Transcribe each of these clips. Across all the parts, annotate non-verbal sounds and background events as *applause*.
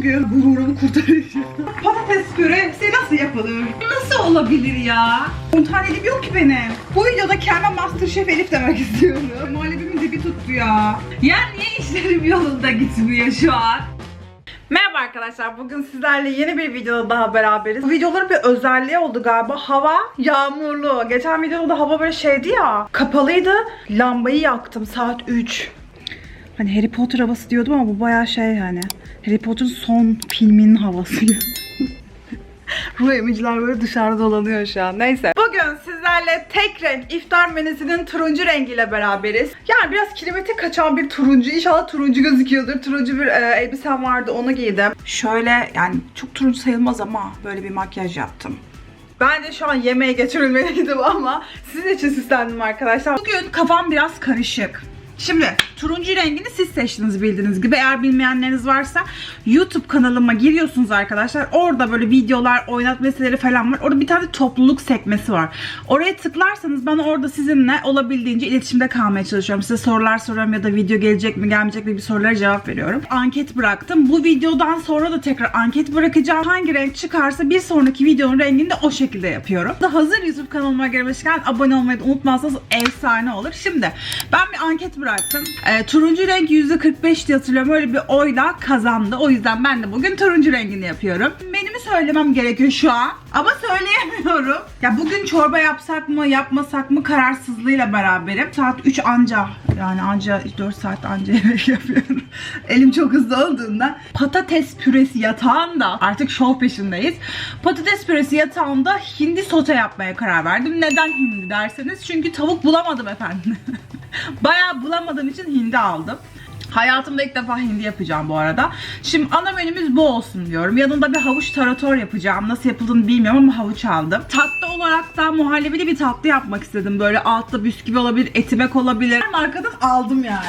bugün gururumu kurtaracağım. Patates püresi nasıl yapılır? Nasıl olabilir ya? 10 tane dilim yok ki benim. Bu videoda kendime Masterchef Elif demek istiyorum. Muhallebimin dibi tuttu ya. Ya niye işlerim yolunda gitmiyor şu an? Merhaba arkadaşlar. Bugün sizlerle yeni bir videoda daha beraberiz. Bu videoların bir özelliği oldu galiba. Hava yağmurlu. Geçen videoda da hava böyle şeydi ya. Kapalıydı. Lambayı yaktım saat 3. Hani Harry Potter havası diyordum ama bu bayağı şey hani. Harry Potter'ın son filminin havası *laughs* gibi. Emiciler böyle dışarıda dolanıyor şu an. Neyse. Bugün sizlerle tek renk iftar menüsünün turuncu rengiyle beraberiz. Yani biraz kilometre kaçan bir turuncu. İnşallah turuncu gözüküyordur. Turuncu bir e, elbisem vardı onu giydim. Şöyle yani çok turuncu sayılmaz ama böyle bir makyaj yaptım. Ben de şu an yemeğe geçirilmeliydim ama sizin için süslendim arkadaşlar. Bugün kafam biraz karışık. Şimdi turuncu rengini siz seçtiniz bildiğiniz gibi. Eğer bilmeyenleriniz varsa YouTube kanalıma giriyorsunuz arkadaşlar. Orada böyle videolar, oynat falan var. Orada bir tane topluluk sekmesi var. Oraya tıklarsanız ben orada sizinle olabildiğince iletişimde kalmaya çalışıyorum. Size sorular soruyorum ya da video gelecek mi gelmeyecek mi bir sorulara cevap veriyorum. Anket bıraktım. Bu videodan sonra da tekrar anket bırakacağım. Hangi renk çıkarsa bir sonraki videonun rengini de o şekilde yapıyorum. Da hazır YouTube kanalıma gelmişken abone olmayı unutmazsanız efsane olur. Şimdi ben bir anket bıraktım. Ee, turuncu renk %45 diye hatırlıyorum. Öyle bir oyla kazandı. O yüzden ben de bugün turuncu rengini yapıyorum. Menümü söylemem gerekiyor şu an. Ama söyleyemiyorum. Ya bugün çorba yapsak mı yapmasak mı kararsızlığıyla beraberim. Saat 3 anca yani anca 4 saat anca *laughs* yemek yapıyorum. Elim çok hızlı olduğunda. Patates püresi yatağında artık şov peşindeyiz. Patates püresi yatağında hindi sote yapmaya karar verdim. Neden hindi derseniz çünkü tavuk bulamadım efendim. *laughs* *laughs* Bayağı bulamadığım için hindi aldım. Hayatımda ilk defa hindi yapacağım bu arada. Şimdi ana menümüz bu olsun diyorum. Yanında bir havuç tarator yapacağım. Nasıl yapıldığını bilmiyorum ama havuç aldım. Tatlı olarak da muhallebili bir tatlı yapmak istedim. Böyle altta bisküvi olabilir, etimek olabilir. Markadan aldım yani.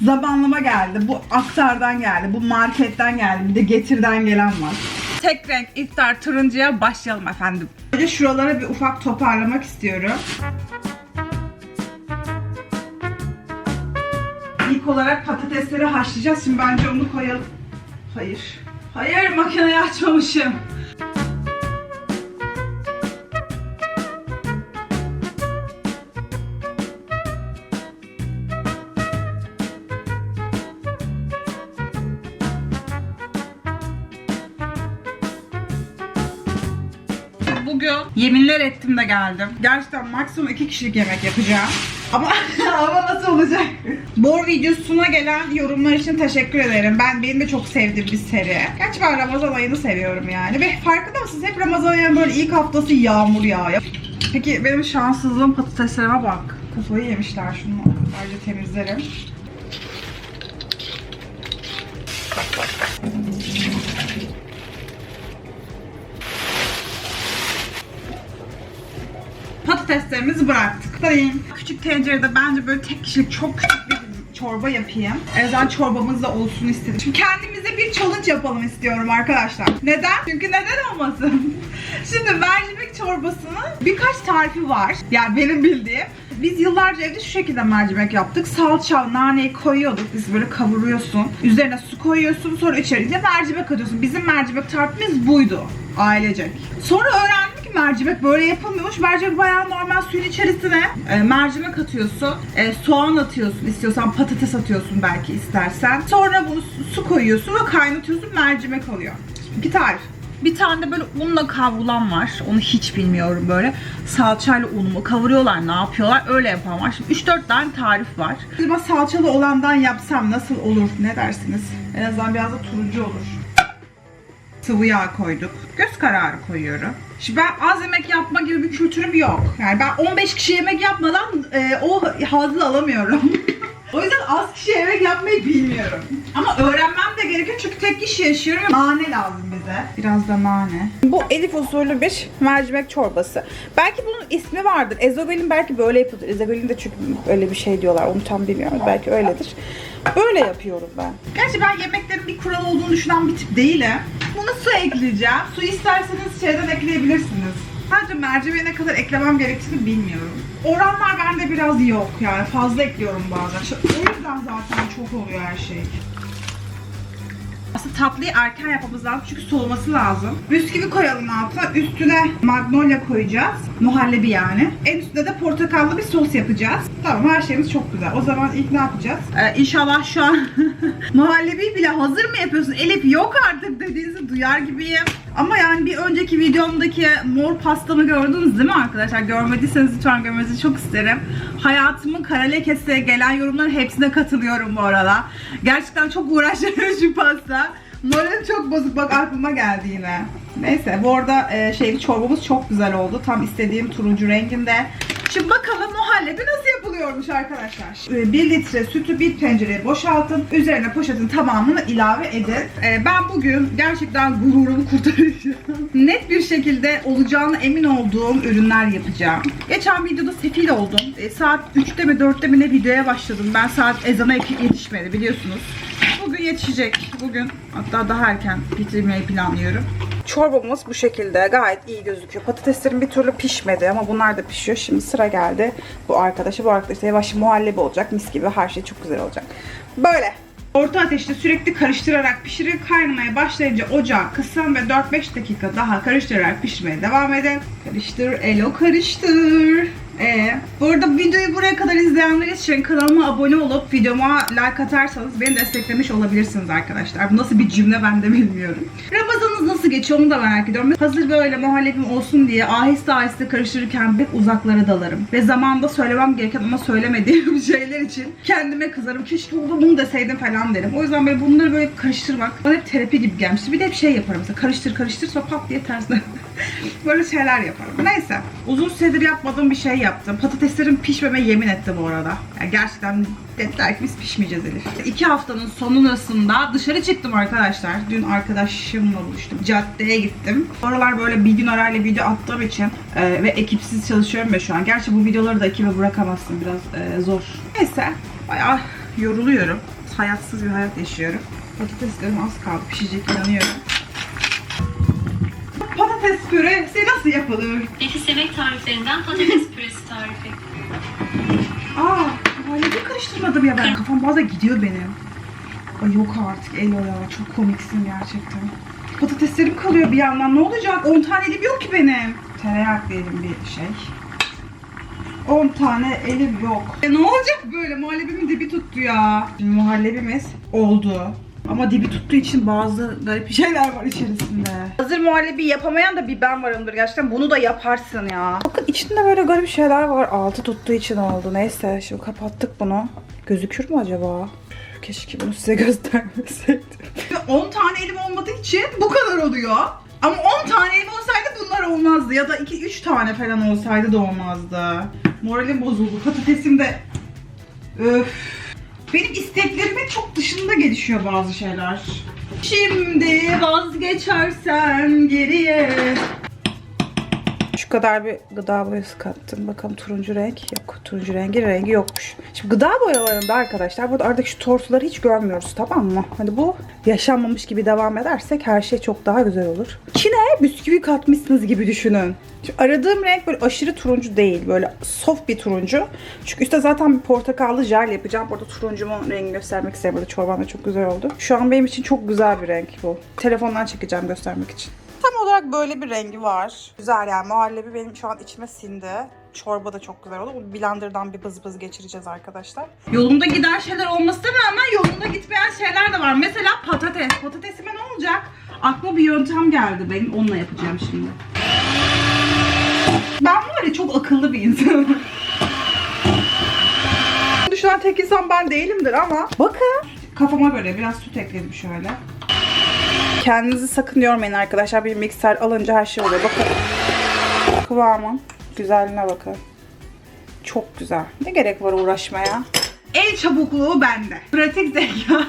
Bu zamanlama geldi. Bu aktardan geldi. Bu marketten geldi. Bir de getirden gelen var. Tek renk iftar turuncuya başlayalım efendim. Önce şuralara bir ufak toparlamak istiyorum. İlk olarak patatesleri haşlayacağız. Şimdi bence onu koyalım. Hayır. Hayır makineyi açmamışım. Bugün yeminler ettim de geldim. Gerçekten maksimum iki kişilik yemek yapacağım. Ama *laughs* ama nasıl olacak? Bor videosuna gelen yorumlar için teşekkür ederim. Ben benim de çok sevdiğim bir seri. Gerçi ben Ramazan ayını seviyorum yani. Ve farkında mısınız? Hep Ramazan ayının böyle ilk haftası yağmur yağıyor. Peki benim şanssızlığım patateslerime bak. Kafayı yemişler şunu. Ayrıca temizlerim. Patateslerimizi bıraktık. Sayın. Küçük tencerede bence böyle tek kişilik çok küçük bir çorba yapayım. Özel çorbamız da olsun istedim. Şimdi kendimize bir challenge yapalım istiyorum arkadaşlar. Neden? Çünkü neden olmasın? *laughs* Şimdi mercimek çorbasının birkaç tarifi var. Yani benim bildiğim. Biz yıllarca evde şu şekilde mercimek yaptık. Salça, naneyi koyuyorduk. Biz böyle kavuruyorsun. Üzerine su koyuyorsun. Sonra içeriye mercimek atıyorsun. Bizim mercimek tarifimiz buydu. Ailecek. Sonra öğrendim ki mercimek böyle yapılmıyormuş. Mercimek bayağı normal suyun içerisine e, mercimek atıyorsun. e, soğan atıyorsun. istiyorsan patates atıyorsun belki istersen. Sonra bunu su- su koyuyorsun ve kaynatıyorsun. Mercimek oluyor. İki tarif. Bir tane de böyle unla kavrulan var. Onu hiç bilmiyorum böyle. Salçayla unumu kavuruyorlar ne yapıyorlar öyle yapan var. Şimdi 3-4 tane tarif var. Acaba salçalı olandan yapsam nasıl olur ne dersiniz? En azından biraz da turuncu olur. Sıvı yağ koyduk. Göz kararı koyuyorum. Şimdi ben az yemek yapma gibi bir kültürüm yok. Yani ben 15 kişi yemek yapmadan e, o hazzı alamıyorum. *laughs* o yüzden az kişi yemek yapmayı bilmiyorum. Ama öğrenmem de gerekiyor çünkü tek kişi yaşıyorum. Nane lazım bize. Biraz da nane. Bu Elif usulü bir mercimek çorbası. Belki bunun ismi vardır. Ezobelin belki böyle yapılır. Ezobelin de çünkü öyle bir şey diyorlar. Onu tam bilmiyorum. Belki öyledir. Böyle yapıyorum ben. Gerçi ben yemeklerin bir kural olduğunu düşünen bir tip değilim. Bunu su ekleyeceğim. Su isterseniz şeyden ekleyebilirsiniz. Sadece mercimeğe ne kadar eklemem gerektiğini bilmiyorum. Oranlar bende biraz yok yani fazla ekliyorum bazen. İşte o yüzden zaten çok oluyor her şey. Aslında tatlıyı erken yapmamız lazım çünkü soğuması lazım. Bisküvi koyalım altına. Üstüne magnolia koyacağız. Muhallebi yani. En üstüne de portakallı bir sos yapacağız. Tamam her şeyimiz çok güzel. O zaman ilk ne yapacağız? Ee, inşallah şu an *laughs* muhallebi bile hazır mı yapıyorsun? Elif yok artık dediğinizi duyar gibiyim. Ama yani bir önceki videomdaki mor pastamı gördünüz değil mi arkadaşlar? Görmediyseniz lütfen görmenizi çok isterim. Hayatımın kara lekesi gelen yorumların hepsine katılıyorum bu arada. Gerçekten çok uğraştırıyor şu pasta. Moralim çok bozuk bak aklıma geldi yine. Neyse bu arada e, şeyli çorbamız çok güzel oldu. Tam istediğim turuncu renginde. Şimdi bakalım muhallebi nasıl yapılıyormuş arkadaşlar. 1 litre sütü bir tencereye boşaltın. Üzerine poşetin tamamını ilave edin. E, ben bugün gerçekten gururumu kurtaracağım. *laughs* Net bir şekilde olacağına emin olduğum ürünler yapacağım. Geçen videoda sefil oldum. E, saat 3'te mi 4'te mi ne videoya başladım. Ben saat ezana yetişmedi biliyorsunuz. Bugün yetişecek. Bugün hatta daha erken bitirmeyi planlıyorum. Çorbamız bu şekilde gayet iyi gözüküyor. Patateslerim bir türlü pişmedi ama bunlar da pişiyor. Şimdi sıra geldi bu arkadaşa. Bu arkadaşa yavaş muhallebi olacak. Mis gibi her şey çok güzel olacak. Böyle. Orta ateşte sürekli karıştırarak pişirin. Kaynamaya başlayınca ocağı kısın ve 4-5 dakika daha karıştırarak pişmeye devam edin. Karıştır, elo karıştır. Ee, bu arada videoyu buraya kadar izleyenler için kanalıma abone olup videoma like atarsanız beni desteklemiş olabilirsiniz arkadaşlar. Bu nasıl bir cümle ben de bilmiyorum. Ramazanınız nasıl geçiyor onu da merak ediyorum. Hazır böyle muhallebim olsun diye aheste aheste karıştırırken hep uzaklara dalarım. Ve zamanda söylemem gereken ama söylemediğim *laughs* şeyler için kendime kızarım. Keşke onu bunu deseydim falan derim. O yüzden böyle bunları böyle karıştırmak bana hep terapi gibi gelmişti. Bir de hep şey yaparım mesela karıştır karıştır sonra pat diye tersine *laughs* böyle şeyler yaparım. Neyse uzun süredir yapmadığım bir şey yaptım. Patateslerim pişmeme yemin etti bu arada. Yani gerçekten dediler ki biz pişmeyeceğiz Elif. İki haftanın sonrasında dışarı çıktım arkadaşlar. Dün arkadaşımla buluştum. Caddeye gittim. Oralar böyle bir gün arayla video attığım için e, ve ekipsiz çalışıyorum ya şu an. Gerçi bu videoları da ekibe bırakamazsın. Biraz e, zor. Neyse bayağı yoruluyorum. Hayatsız bir hayat yaşıyorum. Patateslerim az kaldı. Pişecek inanıyorum. Patates püresi nasıl yapılır? Nefis yemek tariflerinden patates püresi tarifi. Aa, muhallebi karıştırmadım ya ben. Kafam bazen gidiyor benim. Ay yok artık Elo ya. Çok komiksin gerçekten. Patateslerim kalıyor bir yandan. Ne olacak? 10 tane elim yok ki benim. Tereyağı ekleyelim bir şey. 10 tane elim yok. E ne olacak böyle? Muhallebimin dibi tuttu ya. Şimdi muhallebimiz oldu. Ama dibi tuttuğu için bazı garip şeyler var içerisinde. Hazır muhallebi yapamayan da bir ben varımdır gerçekten. Bunu da yaparsın ya. Bakın içinde böyle garip şeyler var. Altı tuttuğu için oldu. Neyse şimdi kapattık bunu. Gözükür mü acaba? Keşke bunu size *laughs* göstermeseydim. 10 tane elim olmadığı için bu kadar oluyor. Ama 10 tane elim olsaydı bunlar olmazdı. Ya da 2-3 tane falan olsaydı da olmazdı. Moralim bozuldu. Patatesim de... Öf. Benim isteklerimin çok dışında gelişiyor bazı şeyler. Şimdi vazgeçersen geriye. Şu kadar bir gıda boyası kattım. Bakalım turuncu renk yok. Turuncu rengi rengi yokmuş. Şimdi gıda boyalarında arkadaşlar burada aradaki şu tortuları hiç görmüyoruz tamam mı? Hani bu yaşanmamış gibi devam edersek her şey çok daha güzel olur. İçine bisküvi katmışsınız gibi düşünün. Şimdi aradığım renk böyle aşırı turuncu değil. Böyle soft bir turuncu. Çünkü üstte zaten bir portakallı jel yapacağım. Burada turuncumun rengini göstermek istedim. Burada çorbam da çok güzel oldu. Şu an benim için çok güzel bir renk bu. Telefondan çekeceğim göstermek için. Tam olarak böyle bir rengi var. Güzel yani muhallebi benim şu an içime sindi. Çorba da çok güzel oldu. Bu blenderdan bir bız bız geçireceğiz arkadaşlar. Yolunda giden şeyler olmasına rağmen yolunda gitmeyen şeyler de var. Mesela patates. Patatesime ne olacak? Aklıma bir yöntem geldi benim. Onunla yapacağım şimdi. Ben var ya çok akıllı bir insanım. Düşünen tek insan ben değilimdir ama bakın kafama göre biraz süt ekledim şöyle. Kendinizi sakın yormayın arkadaşlar. Bir mikser alınca her şey oluyor. Bakın. Kıvamın güzelliğine bakın. Çok güzel. Ne gerek var uğraşmaya? El çabukluğu bende. Pratik zeka. *laughs*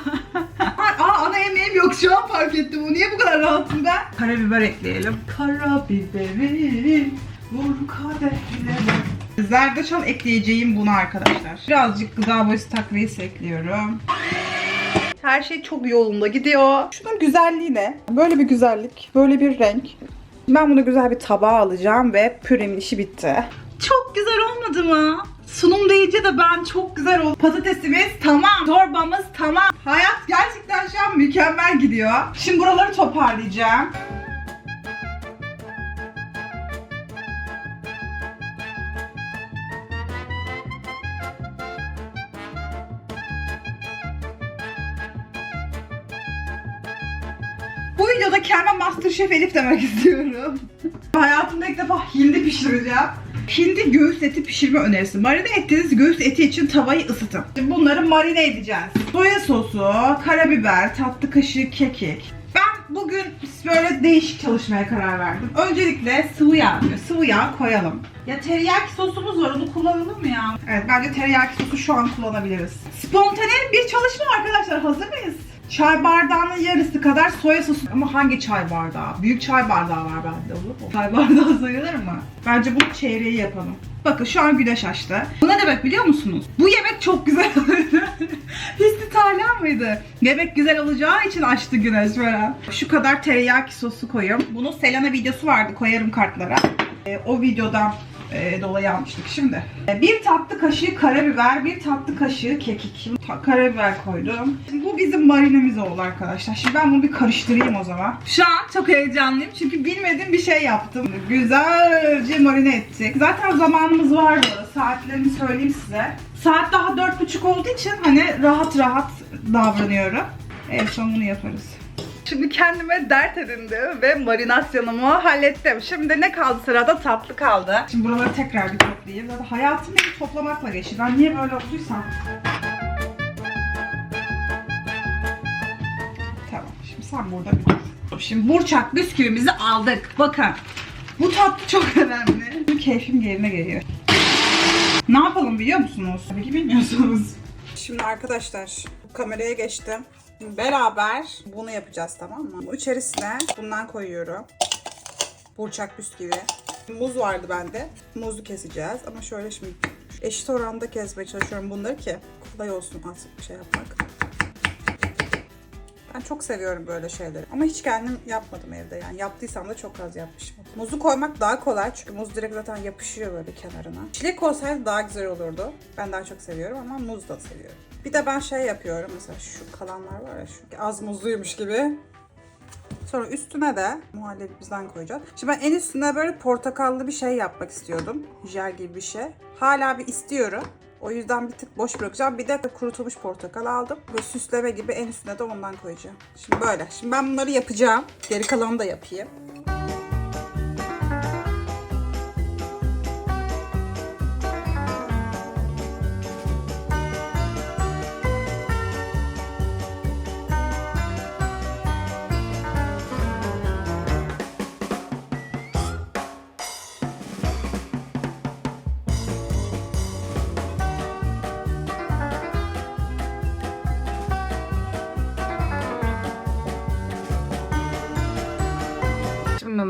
Aa ana yemeğim yok şu an fark ettim. Bu niye bu kadar rahatım ben? Karabiber ekleyelim. Karabiberi vur kadehlere. Zerdeçal ekleyeceğim bunu arkadaşlar. Birazcık gıda boyası takviyesi ekliyorum. Her şey çok yolunda gidiyor. Şunun güzelliği ne? Böyle bir güzellik, böyle bir renk. Ben bunu güzel bir tabağa alacağım ve püremin işi bitti. Çok güzel olmadı mı? Sunum deyince de ben çok güzel oldu. Patatesimiz tamam. Çorbamız tamam. Hayat gerçekten şu an mükemmel gidiyor. Şimdi buraları toparlayacağım. Kendime Masterchef Elif demek istiyorum. Hayatımda ilk defa hindi pişireceğim. Hindi göğüs eti pişirme önerisi. Marine ettiğiniz göğüs eti için tavayı ısıtın. Şimdi bunları marine edeceğiz. Soya sosu, karabiber, tatlı kaşığı kekik. Ben bugün böyle değişik çalışmaya karar verdim. Öncelikle sıvı yağ. Sıvı yağ koyalım. Ya teriyaki sosumuz var onu kullanalım mı ya? Evet bence teriyaki sosu şu an kullanabiliriz. Spontane bir çalışma arkadaşlar. Hazır mıyız? Çay bardağının yarısı kadar soya sosu. Ama hangi çay bardağı? Büyük çay bardağı var bende olur mu? Çay bardağı sayılır mı? Bence bunu çeyreği yapalım. Bakın şu an güneş açtı. Bu ne demek biliyor musunuz? Bu yemek çok güzel oldu. *laughs* Taylan mıydı? Yemek güzel olacağı için açtı güneş falan. Şu kadar teriyaki sosu koyuyorum. Bunun Selena videosu vardı koyarım kartlara. Ee, o videodan e, dolayı almıştık şimdi. E, bir tatlı kaşığı karabiber, bir tatlı kaşığı kekik. Ta- karabiber koydum. Şimdi bu bizim marinemiz oldu arkadaşlar. Şimdi ben bunu bir karıştırayım o zaman. Şu an çok heyecanlıyım çünkü bilmediğim bir şey yaptım. Güzelce marine edecek. Zaten zamanımız var bu arada. Saatlerini söyleyeyim size. Saat daha dört buçuk olduğu için hani rahat rahat davranıyorum. En son bunu yaparız. Şimdi kendime dert edindim ve marinasyonumu hallettim. Şimdi ne kaldı sırada? Tatlı kaldı. Şimdi buraları tekrar bir toplayayım. Zaten hayatım benim toplamakla geçti. Ben niye böyle olduysam. Tamam. Şimdi sen burada bir dur. Şimdi burçak bisküvimizi aldık. Bakın. Bu tatlı çok *laughs* önemli. Benim keyfim yerine geliyor. Ne yapalım biliyor musunuz? Tabii ki bilmiyorsunuz. Şimdi arkadaşlar kameraya geçtim. Beraber bunu yapacağız tamam mı? İçerisine bundan koyuyorum. Burçak bisküvi. Muz vardı bende. Muzu keseceğiz ama şöyle şimdi eşit oranda kesmeye çalışıyorum bunları ki kolay olsun bir şey yapmak. Ben çok seviyorum böyle şeyleri. Ama hiç kendim yapmadım evde yani. Yaptıysam da çok az yapmışım. Muzu koymak daha kolay çünkü muz direkt zaten yapışıyor böyle kenarına. Çilek olsaydı daha güzel olurdu. Ben daha çok seviyorum ama muz da seviyorum. Bir de ben şey yapıyorum mesela şu kalanlar var ya şu az muzluymuş gibi. Sonra üstüne de muhallebimizden koyacağız. Şimdi ben en üstüne böyle portakallı bir şey yapmak istiyordum. Jel gibi bir şey. Hala bir istiyorum. O yüzden bir tık boş bırakacağım. Bir de kurutulmuş portakal aldım. Böyle süsleme gibi en üstüne de ondan koyacağım. Şimdi böyle. Şimdi ben bunları yapacağım. Geri kalanı da yapayım.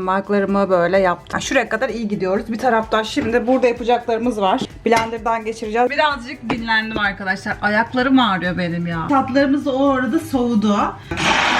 Şimdi marklarımı böyle yaptım. Şuraya kadar iyi gidiyoruz. Bir taraftan şimdi burada yapacaklarımız var. Blender'dan geçireceğiz. Birazcık dinlendim arkadaşlar. Ayaklarım ağrıyor benim ya. Tatlarımız da o arada soğudu.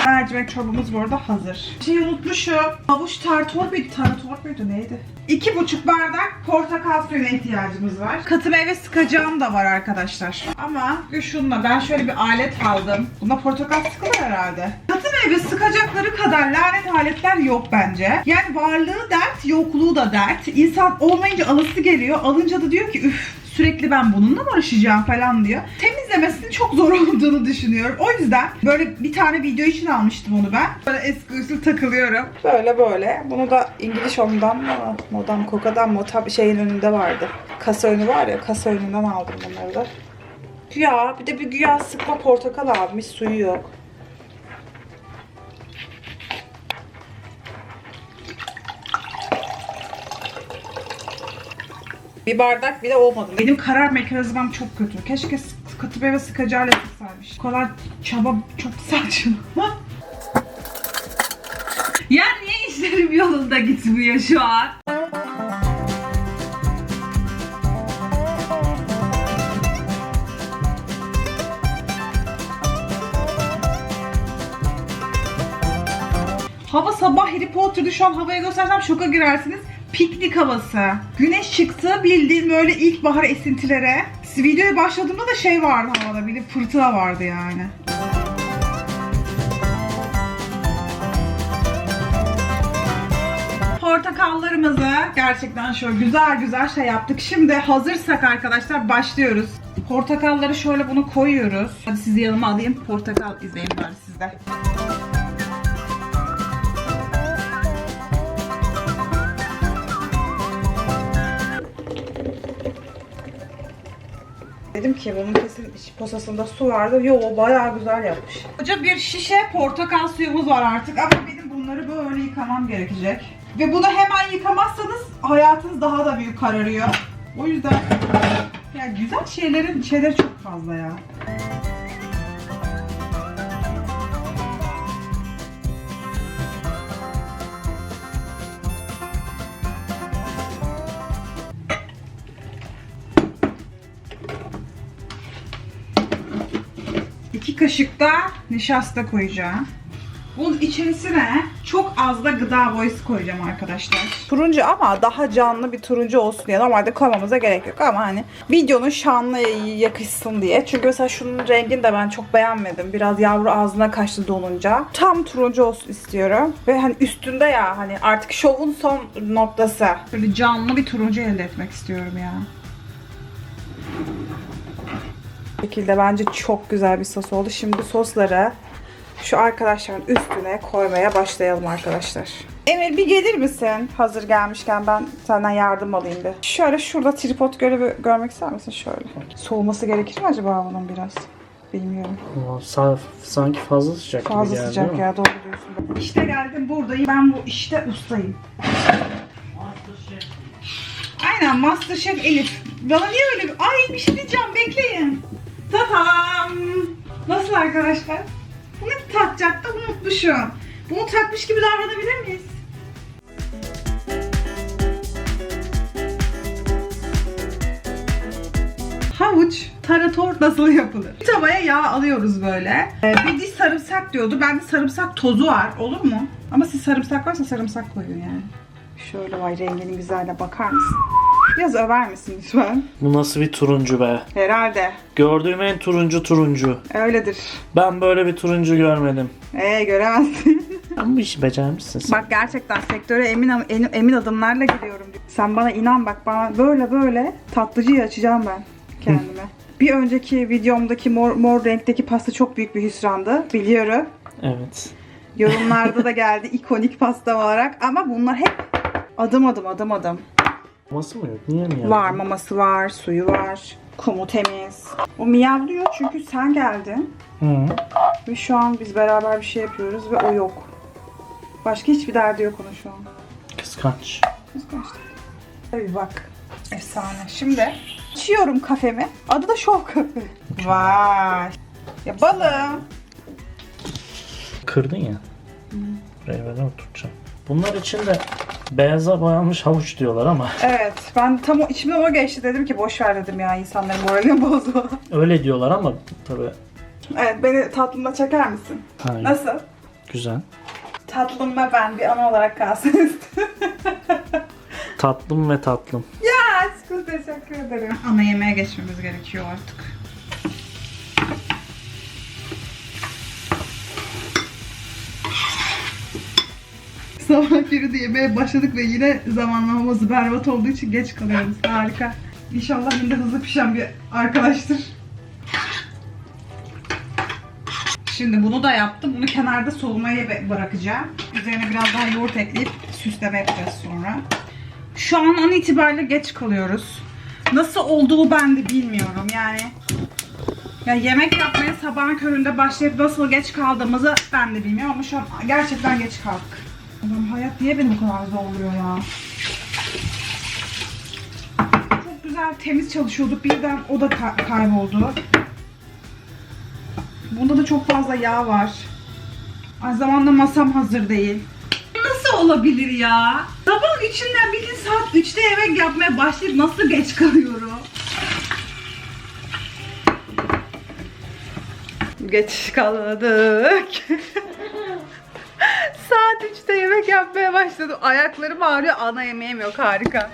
Mercimek çorbamız bu arada hazır. Bir şey unutmuşum. Havuç tartor muydu? Tartor muydu? Neydi? İki buçuk bardak portakal suyuna ihtiyacımız var. Katı meyve sıkacağım da var arkadaşlar. Ama şunla ben şöyle bir alet aldım. Bunda portakal sıkılır herhalde. Katı meyve sıkacakları kadar lanet aletler yok bence. Yani varlığı dert, yokluğu da dert. İnsan olmayınca alısı geliyor. Alınca da diyor ki üf sürekli ben bununla mı uğraşacağım falan diyor. Temizlemesinin çok zor *laughs* olduğunu düşünüyorum. O yüzden böyle bir tane video için almıştım onu ben. Böyle eski usul takılıyorum. Böyle böyle. Bunu da İngiliz Home'dan mı, Modam Coca'dan mı? Tabii şeyin önünde vardı. Kasa önü var ya, kasa önünden aldım bunları da. Güya, bir de bir güya sıkma portakal almış, suyu yok. Bir bardak bile olmadı. Benim karar mekanizmam çok kötü. Keşke katı meyve sıkacağıyla sıksaymış. Bu kadar çaba çok saçma. *laughs* ya niye işlerim yolunda gitmiyor şu an? Hava sabah Harry Potter'dı şu an havaya göstersem şoka girersiniz. Piknik havası. Güneş çıktı bildiğin böyle ilkbahar esintilere. Videoya başladığımda da şey vardı havada bir fırtına vardı yani. Portakallarımızı gerçekten şöyle güzel güzel şey yaptık. Şimdi hazırsak arkadaşlar başlıyoruz. Portakalları şöyle bunu koyuyoruz. Hadi sizi yanıma alayım. Portakal izleyin bari sizde. Dedim ki bunun kesin posasında su vardı. Yo o bayağı güzel yapmış. Koca bir şişe portakal suyumuz var artık ama benim bunları böyle yıkamam gerekecek. Ve bunu hemen yıkamazsanız hayatınız daha da büyük kararıyor. O yüzden ya güzel şeylerin şeyleri çok fazla ya. Kaşık da nişasta koyacağım. Bunun içerisine çok az da gıda boyası koyacağım arkadaşlar. Turuncu ama daha canlı bir turuncu olsun diye. Normalde koymamıza gerek yok ama hani videonun şanlı yakışsın diye. Çünkü mesela şunun rengini de ben çok beğenmedim. Biraz yavru ağzına kaçtı dolunca. Tam turuncu olsun istiyorum. Ve hani üstünde ya hani artık şovun son noktası. Böyle canlı bir turuncu elde etmek istiyorum ya. Bu şekilde bence çok güzel bir sos oldu. Şimdi sosları şu arkadaşların üstüne koymaya başlayalım arkadaşlar. Emir bir gelir misin? Hazır gelmişken ben senden yardım alayım bir. Şöyle şurada tripod görevi görmek ister misin? Şöyle. Soğuması gerekir mi acaba bunun biraz? Bilmiyorum. Sa- sanki fazla sıcak gibi Fazla geldi sıcak değil mi? ya doğru diyorsun. İşte geldim buradayım. Ben bu işte ustayım. Aynen Masterchef Elif. Bana niye öyle bir... Ay bir şey diyeceğim bekleyin. Tatam. Nasıl arkadaşlar? Bunu takacaktım unutmuşum. Bunu takmış gibi davranabilir miyiz? Havuç tarator nasıl yapılır? Bir tavaya yağ alıyoruz böyle. Ee, bir diş sarımsak diyordu. Bende sarımsak tozu var. Olur mu? Ama siz sarımsak varsa sarımsak koyun yani. Şöyle vay renginin güzelliğine bakar mısın? Biraz över misin lütfen? Bu nasıl bir turuncu be? Herhalde. Gördüğüm en turuncu turuncu. Öyledir. Ben böyle bir turuncu görmedim. Ee göremezsin. *laughs* Ama bu işi becermişsin sen. bak gerçekten sektöre emin, emin, adımlarla giriyorum. Sen bana inan bak bana böyle böyle tatlıcıyı açacağım ben kendime. bir önceki videomdaki mor, mor renkteki pasta çok büyük bir hüsrandı. Biliyorum. Evet. Yorumlarda da geldi *laughs* ikonik pasta olarak ama bunlar hep adım adım adım adım. Maması mı yok? Niye mi? Var maması var, suyu var, kumu temiz. O miyavlıyor çünkü sen geldin Hı. ve şu an biz beraber bir şey yapıyoruz ve o yok. Başka hiçbir derdi yok onun şu an. Kıskanç. Kıskançlık. Tabii bak. Efsane. Şimdi açıyorum kafemi. Adı da Şov Kafe. Vay. Ya balım. Kırdın ya. Buraya böyle oturacağım. Bunlar için de beyaza boyanmış havuç diyorlar ama *laughs* Evet. Ben tam o içimden o geçti dedim ki boş ver dedim ya insanların moralini *laughs* bozma. öyle diyorlar ama tabii evet beni tatlımla çeker misin? hayır. Nasıl? Güzel. Tatlım ve ben bir ana olarak kalsın *laughs* istedim. Tatlım ve tatlım. ya aşkım teşekkür ederim. Ana yemeğe geçmemiz gerekiyor artık. Sabah biri de yemeğe başladık ve yine zamanlamamız berbat olduğu için geç kalıyoruz. Harika. İnşallah de hızlı pişen bir arkadaştır. Şimdi bunu da yaptım. Bunu kenarda soğumaya bırakacağım. Üzerine biraz daha yoğurt ekleyip süsleme yapacağız sonra. Şu an an itibariyle geç kalıyoruz. Nasıl olduğu ben de bilmiyorum yani. Ya yemek yapmaya sabahın köründe başlayıp nasıl geç kaldığımızı ben de bilmiyorum ama şu an gerçekten geç kaldık. Allah'ım hayat niye beni bu kadar zorluyor ya? Çok güzel temiz çalışıyorduk birden o da ka- kayboldu. Bunda da çok fazla yağ var. Aynı zamanda masam hazır değil. Nasıl olabilir ya? Sabah içinden bir gün saat 3'te yemek yapmaya başlayıp nasıl geç kalıyorum? Geç kalmadık. *laughs* saat Saat 3'te yemek yapmaya başladım. Ayaklarım ağrıyor. Ana yemeğim yok. Harika.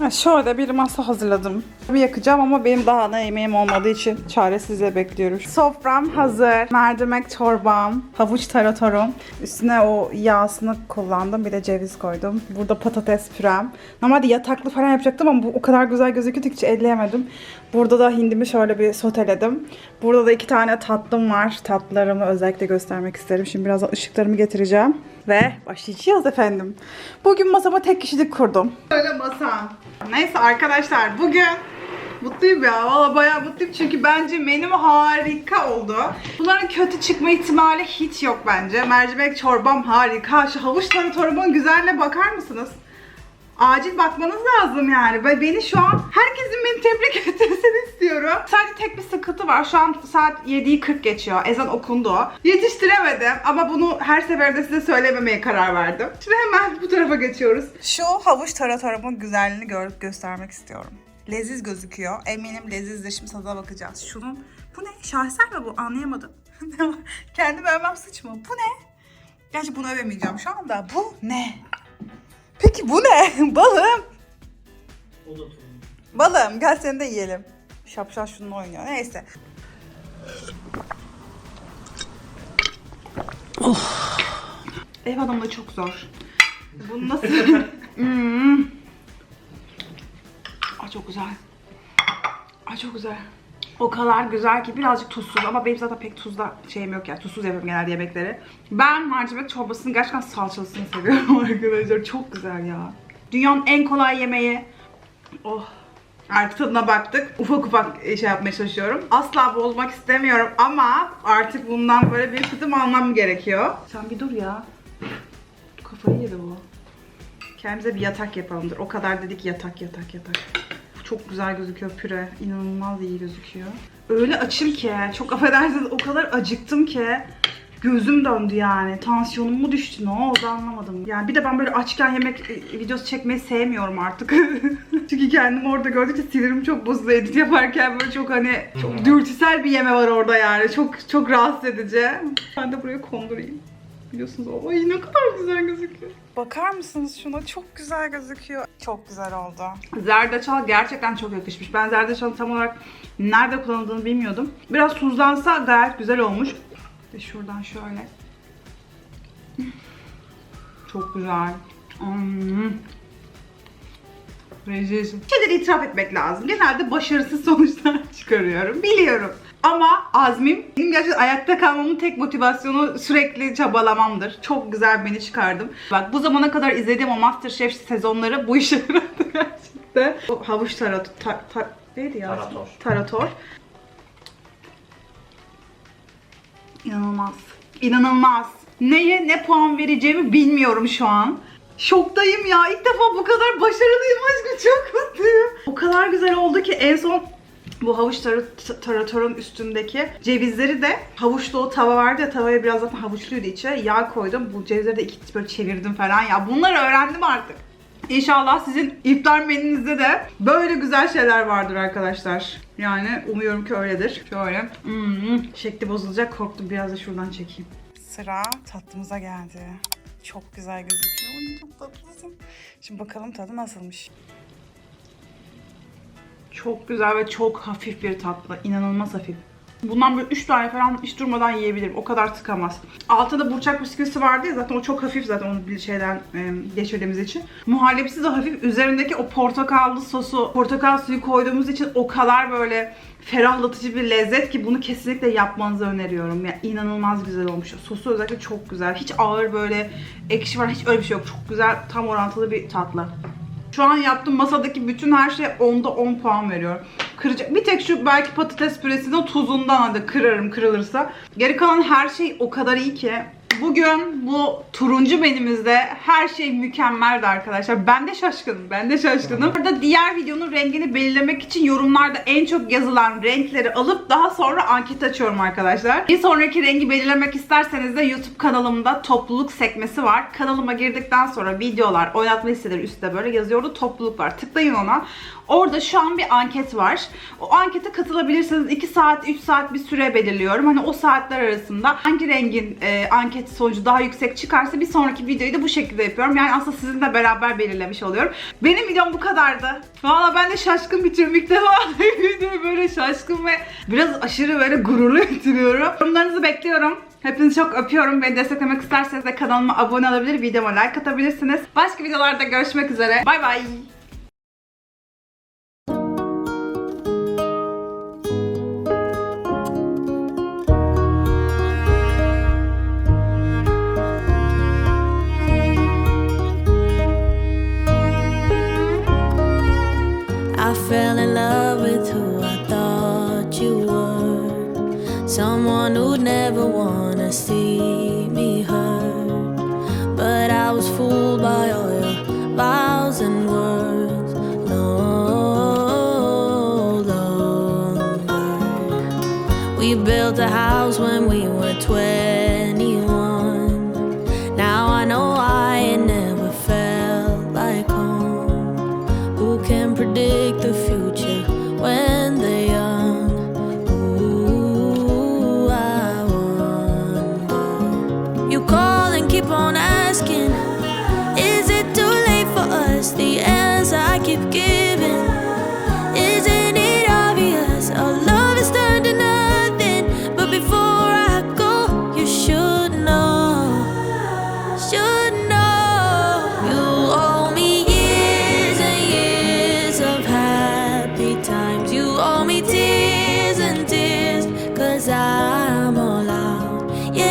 Ha, şöyle bir masa hazırladım. Bir yakacağım ama benim daha ana yemeğim olmadığı için çaresizle bekliyorum. Sofram hazır. Mercimek çorbam, havuç taratorum. Üstüne o yağsını kullandım. Bir de ceviz koydum. Burada patates pürem. Normalde yataklı falan yapacaktım ama bu o kadar güzel gözüküyordu ki elleyemedim. Burada da hindimi şöyle bir soteledim. Burada da iki tane tatlım var. Tatlılarımı özellikle göstermek isterim. Şimdi birazdan ışıklarımı getireceğim. Ve başlayacağız efendim. Bugün masama tek kişilik kurdum. Böyle masam. Neyse arkadaşlar bugün Mutluyum ya. Valla bayağı mutluyum çünkü bence menüm harika oldu. Bunların kötü çıkma ihtimali hiç yok bence. Mercimek çorbam harika. Şu havuç taratorumun güzelliğine bakar mısınız? Acil bakmanız lazım yani. Ve beni şu an herkesin beni tebrik *laughs* etmesini istiyorum. Sadece tek bir sıkıntı var. Şu an saat 7'yi 40 geçiyor. Ezan okundu. Yetiştiremedim ama bunu her seferinde size söylememeye karar verdim. Şimdi hemen bu tarafa geçiyoruz. Şu havuç taratorumun güzelliğini gör göstermek istiyorum. Leziz gözüküyor. Eminim lezizdir. Şimdi tadına bakacağız. Şunun bu ne? Şaheser mi bu? Anlayamadım. *laughs* Kendime övmem suç mu? Bu ne? Gerçi bunu övemeyeceğim şu anda. Bu ne? Peki bu ne? *laughs* Balım. O da turuncu. Balım gel seni de yiyelim. Şapşal şununla oynuyor. Neyse. Ev hanımlığı çok zor. Bunu nasıl... *laughs* Hmm. Ay çok güzel. Ay çok güzel. O kadar güzel ki birazcık tuzsuz ama benim zaten pek tuzla şeyim yok ya. Tuzsuz yapıyorum genelde yemekleri. Ben mercimek çorbasının gerçekten salçalısını seviyorum *laughs* arkadaşlar. Çok güzel ya. Dünyanın en kolay yemeği. Oh. Artık tadına baktık. Ufak ufak şey yapmaya çalışıyorum. Asla bozmak istemiyorum ama artık bundan böyle bir kıdım almam gerekiyor. Sen bir dur ya. Kafayı yedi bu. Kendimize bir yatak yapalımdır. O kadar dedik yatak yatak yatak. Çok güzel gözüküyor püre. İnanılmaz iyi gözüküyor. Öyle açım ki, çok affedersiniz o kadar acıktım ki gözüm döndü yani. Tansiyonum mu düştü ne oldu anlamadım. Yani bir de ben böyle açken yemek e, videosu çekmeyi sevmiyorum artık. *laughs* Çünkü kendimi orada gördükçe sinirim çok bozuluyor. Edit yaparken böyle çok hani çok dürtüsel bir yeme var orada yani. Çok çok rahatsız edici. Ben de buraya kondurayım. Biliyorsunuz o ay ne kadar güzel gözüküyor. Bakar mısınız şuna? Çok güzel gözüküyor. Çok güzel oldu. Zerdeçal gerçekten çok yakışmış. Ben zerdeçalın tam olarak nerede kullanıldığını bilmiyordum. Biraz tuzlansa gayet güzel olmuş. Ve şuradan şöyle. Çok güzel. Hmm. Rezil. Şeyleri itiraf etmek lazım. Genelde başarısız sonuçlar *laughs* çıkarıyorum. Biliyorum. Ama azmim, benim gerçekten ayakta kalmamın tek motivasyonu sürekli çabalamamdır. Çok güzel beni çıkardım. Bak bu zamana kadar izlediğim o Masterchef sezonları bu işe yaradı *laughs* gerçekten. O havuç tarator, tar, tar, neydi ya? Tarator. Tarator. İnanılmaz. İnanılmaz. Neye ne puan vereceğimi bilmiyorum şu an. Şoktayım ya. İlk defa bu kadar başarılıyım aşkım. Çok mutluyum. O kadar güzel oldu ki en son bu havuç tar- taratorun üstündeki cevizleri de havuçlu o tava vardı ya tavaya biraz zaten havuçluydu içi. Yağ koydum. Bu cevizleri de iki böyle çevirdim falan ya. Bunları öğrendim artık. İnşallah sizin iftar menünüzde de böyle güzel şeyler vardır arkadaşlar. Yani umuyorum ki öyledir. Şöyle. Hmm, şekli bozulacak korktum. Biraz da şuradan çekeyim. Sıra tatlımıza geldi. Çok güzel gözüküyor. Çok tatlısın. Şimdi bakalım tadı nasılmış. Çok güzel ve çok hafif bir tatlı. İnanılmaz hafif. Bundan böyle 3 tane falan hiç durmadan yiyebilirim. O kadar tıkamaz. Altında burçak bisküvisi vardı ya zaten o çok hafif zaten onu bir şeyden e, geçirdiğimiz için. Muhallebisi de hafif. Üzerindeki o portakallı sosu, portakal suyu koyduğumuz için o kadar böyle ferahlatıcı bir lezzet ki bunu kesinlikle yapmanızı öneriyorum. Yani inanılmaz güzel olmuş. Sosu özellikle çok güzel. Hiç ağır böyle ekşi var hiç öyle bir şey yok. Çok güzel tam orantılı bir tatlı. Şu an yaptığım masadaki bütün her şey 10'da 10 puan veriyorum. Kıracak. Bir tek şu belki patates püresinin tuzundan hadi kırarım kırılırsa. Geri kalan her şey o kadar iyi ki. Bugün bu turuncu menümüzde her şey mükemmeldi arkadaşlar. Ben de şaşkınım. Ben de şaşkınım. Burada diğer videonun rengini belirlemek için yorumlarda en çok yazılan renkleri alıp daha sonra anket açıyorum arkadaşlar. Bir sonraki rengi belirlemek isterseniz de YouTube kanalımda topluluk sekmesi var. Kanalıma girdikten sonra videolar, oynatma listeleri üstte böyle yazıyordu. Topluluk var. Tıklayın ona. Orada şu an bir anket var. O ankete katılabilirsiniz. 2 saat, 3 saat bir süre belirliyorum. Hani o saatler arasında hangi rengin e, anket sonucu daha yüksek çıkarsa bir sonraki videoyu da bu şekilde yapıyorum. Yani aslında sizinle beraber belirlemiş oluyorum. Benim videom bu kadardı. Valla ben de şaşkın bitiriyorum. İlk defa videoyu böyle şaşkın ve biraz aşırı böyle gururlu bitiriyorum. Yorumlarınızı bekliyorum. Hepinizi çok öpüyorum. Beni desteklemek isterseniz de kanalıma abone olabilir, videoma like atabilirsiniz. Başka videolarda görüşmek üzere. Bay bay. I fell in love with who I thought you were. Someone who'd never wanna see me hurt. But I was fooled by all your vows and words. No longer. We built a house when we were 21.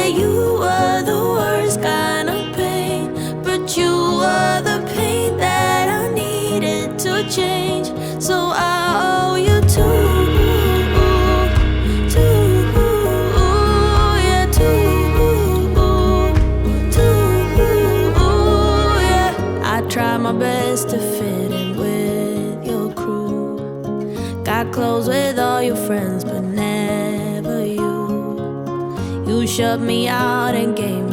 You shut me out and gave